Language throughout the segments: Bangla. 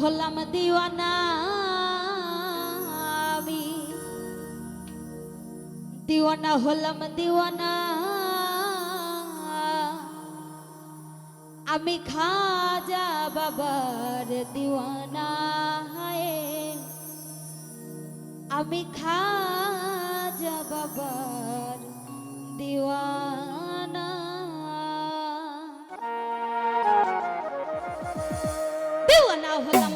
হলাম দিওয়ানা দিওয়ানা হলাম দিওয়ানা। আমি খাজা বাবার দিওয়ানা আমি খাজা বাবার দিওয়ানা দিওয়ানা হলাম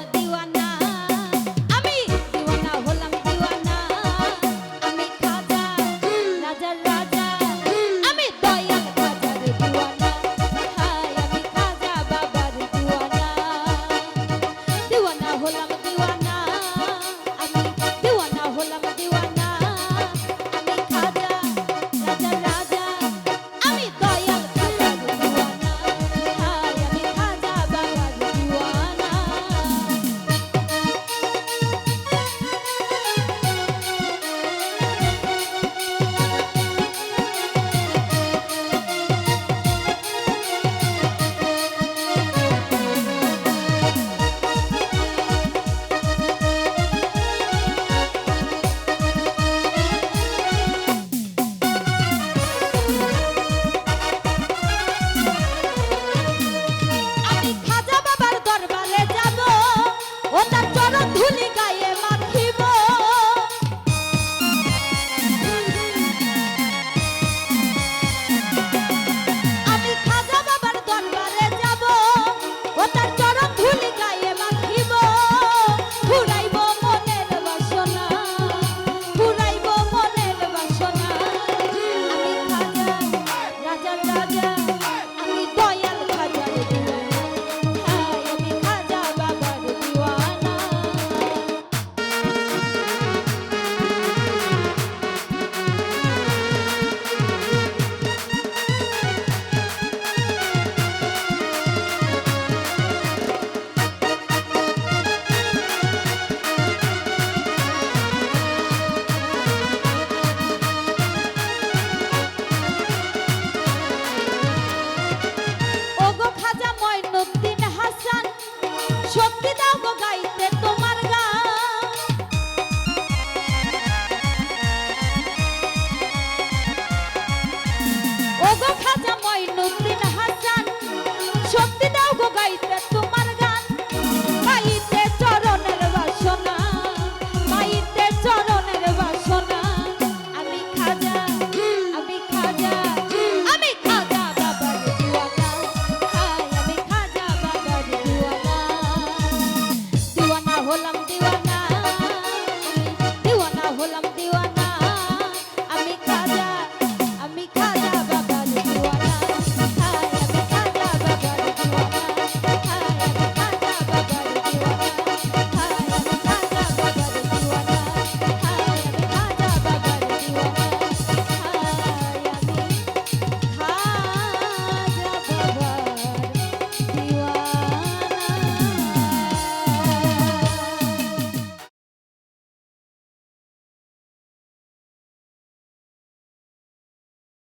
Cause I'm